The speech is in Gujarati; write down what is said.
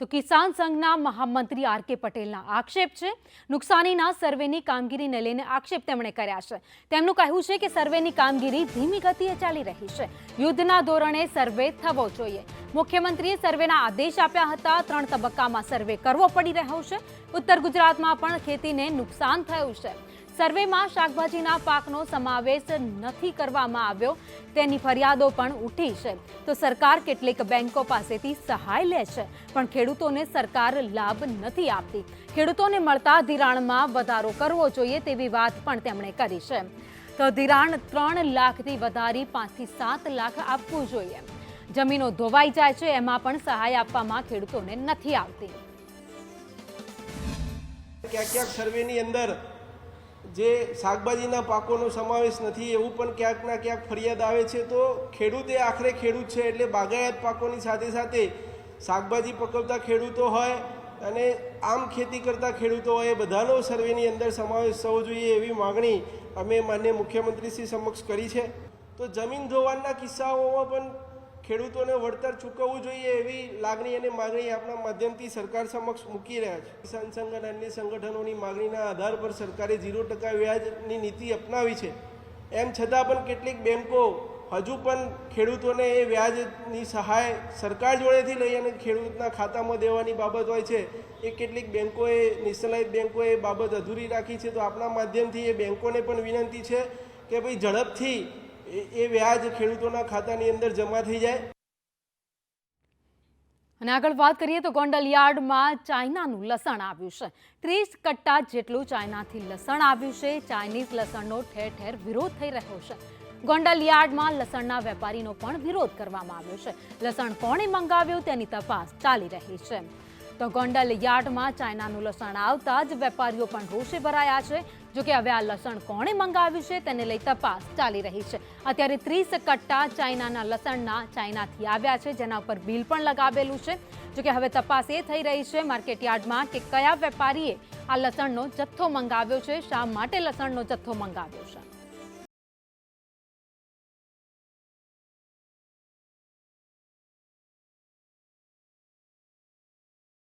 તો કિસાન સંઘના મહામંત્રી આર કે પટેલના આક્ષેપ છે. નુકસાનીના સર્વેની કામગીરીને લઈને આક્ષેપ તેમણે કર્યા છે. તેમનું કહેવું છે કે સર્વેની કામગીરી ધીમી ગતિએ ચાલી રહી છે. યુદ્ધના ધોરણે સર્વે થવો જોઈએ. મુખ્યમંત્રીએ સર્વેના આદેશ આપ્યા હતા. ત્રણ તબક્કામાં સર્વે કરવો પડી રહ્યો છે. ઉત્તર ગુજરાતમાં પણ ખેતીને નુકસાન થયું છે. સર્વેમાં શાકભાજીના પાકનો સમાવેશ નથી કરવામાં આવ્યો. તેની ફરિયાદો પણ ઉઠી છે. તો સરકાર કેટલીક બેંકો પાસેથી સહાય લે છે, પણ ખેડૂતોને સરકાર લાભ નથી આપતી. ખેડૂતોને મળતા ધિરાણમાં વધારો કરવો જોઈએ તેવી વાત પણ તેમણે કરી છે. તો ધિરાણ ત્રણ લાખથી વધારી પાંચથી સાત લાખ આપવું જોઈએ. જમીનો ધોવાઈ જાય છે, એમાં પણ સહાય આપવામાં ખેડૂતોને નથી આવતી. ક્યાંક ક્યાંક સર્વેની અંદર જે શાકભાજીના પાકોનો સમાવેશ નથી, એવું પણ ક્યાંક ના ક્યાંક ફરિયાદ આવે છે, તો ખેડૂત આખરે ખેડૂત છે, એટલે બાગાયત પાકોની સાથે સાથે શાકભાજી પકવતા ખેડૂતો હોય અને આમ ખેતી કરતા ખેડૂતો હોય, એ બધાનો સર્વેની અંદર સમાવેશ થવો જોઈએ એવી માગણી અમે માન્ય મુખ્યમંત્રીશ્રી સમક્ષ કરી છે. તો જમીન ધોવાણના કિસ્સાઓમાં પણ ખેડૂતોને વળતર ચૂકવવું જોઈએ એવી લાગણી અને માગણી આપણા માધ્યમથી સરકાર સમક્ષ મૂકી રહ્યા છે. કિસાન સંઘ અને અન્ય સંગઠનોની માગણીના આધાર પર સરકારે ઝીરો ટકા વ્યાજની નીતિ અપનાવી છે. એમ છતાં પણ કેટલીક બેન્કો હજુ પણ ખેડૂતોને એ વ્યાજની સહાય સરકાર જોડેથી લઈ અને ખેડૂતના ખાતામાં દેવાની બાબત હોય છે. એ કેટલીક બેન્કોએ નેશનલાઇઝ બેન્કોએ બાબત અધૂરી રાખી છે. તો આપણા માધ્યમથી એ બેન્કોને પણ વિનંતી છે કે ભાઈ ઝડપથી એ વ્યાજ ખેડૂતોના ખાતાની અંદર જમા થઈ જાય. અને આગળ વાત કરીએ તો ગોંડલ યાર્ડમાં ચાઇનાનું લસણ આવ્યું છે. ત્રીસ કટ્ટા જેટલું ચાઇનાથી લસણ આવ્યું છે. ચાઇનીઝ લસણનો ઠેર ઠેર વિરોધ થઈ રહ્યો છે. ગોંડલ યાર્ડમાં લસણના વેપારીનો પણ વિરોધ કરવામાં આવ્યો છે. લસણ કોણે મંગાવ્યું તેની તપાસ ચાલી રહી છે. તો ગોંડલ યાર્ડમાં ચાઇનાનું લસણ આવતા જ વેપારીઓ પણ રોષે ભરાયા છે. જોકે હવે આ લસણ કોણે મંગાવ્યું છે તેને લઈ તપાસ ચાલી રહી છે. અત્યારે ત્રીસ કટ્ટા ચાઇનાના લસણના ચાઇનાથી આવ્યા છે, જેના ઉપર બિલ પણ લગાવેલું છે. જોકે હવે તપાસ એ થઈ રહી છે માર્કેટ યાર્ડમાં કે કયા વેપારીએ આ લસણનો જથ્થો મંગાવ્યો છે, શા માટે લસણનો જથ્થો મંગાવ્યો છે?